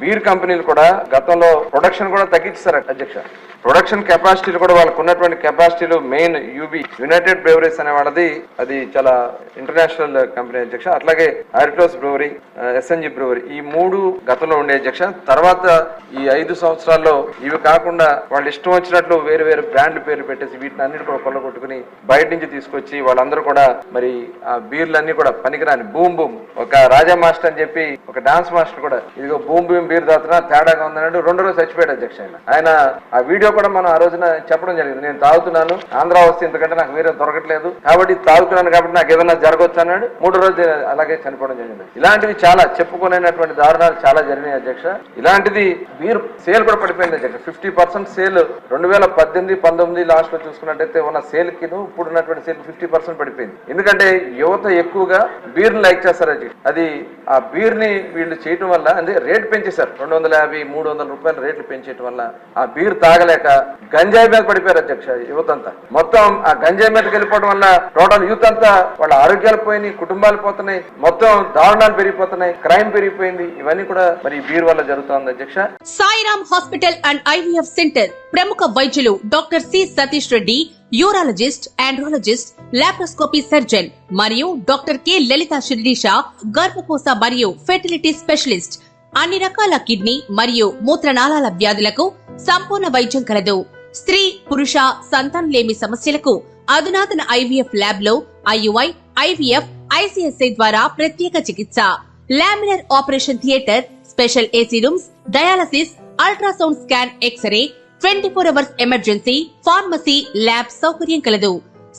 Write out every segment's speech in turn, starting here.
Beer కంపెనీలు కూడా గతంలో ప్రొడక్షన్ కూడా తగ్గించారు అధ్యక్ష. ప్రొడక్షన్ కెపాసిటీలు కూడా వాళ్ళకు ఉన్నటువంటి కెపాసిటీలు మెయిన్ యూబీ యునైటెడ్ బ్రేవరీస్ అనే వాళ్ళది అది చాలా ఇంటర్నేషనల్ కంపెనీ అధ్యక్ష. అట్లాగే ఆరిటోస్ బ్రూవరీ ఎస్ఎన్జి బ్రూవరీ ఈ మూడు గతంలో ఉండే అధ్యక్ష. తర్వాత ఈ ఐదు సంవత్సరాల్లో ఇవి కాకుండా వాళ్ళు ఇష్టం వచ్చినట్లు వేరు వేరు బ్రాండ్లు పేర్లు పెట్టేసి వీటిని అన్నిటి కూడా కొల్లగొట్టుకుని బయట నుంచి తీసుకొచ్చి వాళ్ళందరూ కూడా మరి ఆ బీర్లన్నీ కూడా పనికిరాని బూమ్ బూమ్. ఒక రాజా మాస్టర్ అని చెప్పి ఒక డాన్స్ మాస్టర్ కూడా ఇదిగో బూమ్ బూమ్ బీర్ తాగుతున్నా తేడాగా ఉందనండి రెండు రోజు చచ్చిపోయాడు అధ్యక్ష ఆయన. ఆయన ఆ వీడియో కూడా మనం ఆ రోజున చెప్పడం జరిగింది. నేను తాగుతున్నాను. ఆంధ్ర వస్తే ఇంతకంటే నాకు వేరే దొరకట్లేదు. కాబట్టి తాగుతున్నాను కాబట్టి నాకు ఏదైనా జరగవచ్చు అన్నాడు. మూడు రోజు అలాగే చనిపోవడం జరిగింది. ఇలాంటివి చాలా చెప్పుకునేటువంటి దారుణాలు చాలా జరిగినాయి అధ్యక్ష. ఇలాంటిది బీర్ సేల్ కూడా పడిపోయింది అధ్యక్ష. ఫిఫ్టీ పర్సెంట్ సేల్ రెండు వేల పద్దెనిమిది పంతొమ్మిది లాస్ట్లో చూసుకున్నట్టయితే ఉన్న సేల్కి ఇప్పుడు ఉన్నటువంటి సేల్ ఫిఫ్టీ పర్సెంట్ పడిపోయింది. ఎందుకంటే యువత ఎక్కువగా బీర్ లైక్ చేస్తారు అధ్యక్ష. అది ఆ బీర్ని వీళ్ళు చేయటం వల్ల అంటే రేట్ పెంచేశారు రెండు వందల యాభై మూడు వందల రూపాయల రేట్లు పెంచేయటం వల్ల ఆ బీర్ తాగలేక గంజాయి మీద పడిపోయారు అధ్యక్ష యువత అంతా. మొత్తం ఆ గంజాయి మీదకి వెళ్ళిపోవడం వల్ల టోటల్ యూత్ అంతా వాళ్ళ ఆరోగ్యాలు పోయినాయి కుటుంబాలు పోతున్నాయి మొత్తం దారుణాలు పెరిగిపోతున్నాయి క్రైమ్ పెరిగిపోయింది. ఇవన్నీ కూడా మరి బీర్ వల్ల జరుగుతుంది అధ్యక్ష. Sairam hospital and IVF centre ప్రముఖ వైద్యులు doctor C Satish Reddy urologist andrologist laparoscopy surgeon మరియు డాక్టర్ కె లలిత శిరీష గర్భకోశ మరియు ఫెర్టిలిటీ స్పెషలిస్ట్. అన్ని రకాల కిడ్నీ మరియు మూత్రనాళాల వ్యాధులకు సంపూర్ణ వైద్యం కలదు. స్త్రీ పురుష సంతానం లేమి సమస్యలకు అధునాతన ఐవీఎఫ్ ల్యాబ్లో ఐయుఐ ఐవీఎఫ్ ఐసిఎస్ఐ ద్వారా ప్రత్యేక చికిత్స. Laminar operation theatre special AC rooms dialysis ultrasound scan X ray twenty four hours emergency pharmacy lab సౌకర్యం కలదు.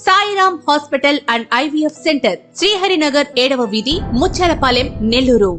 Sairam hospital and IVF centre Sriharinagar ఏడవ వీధి ముచ్చాలపాలెం నెల్లూరు.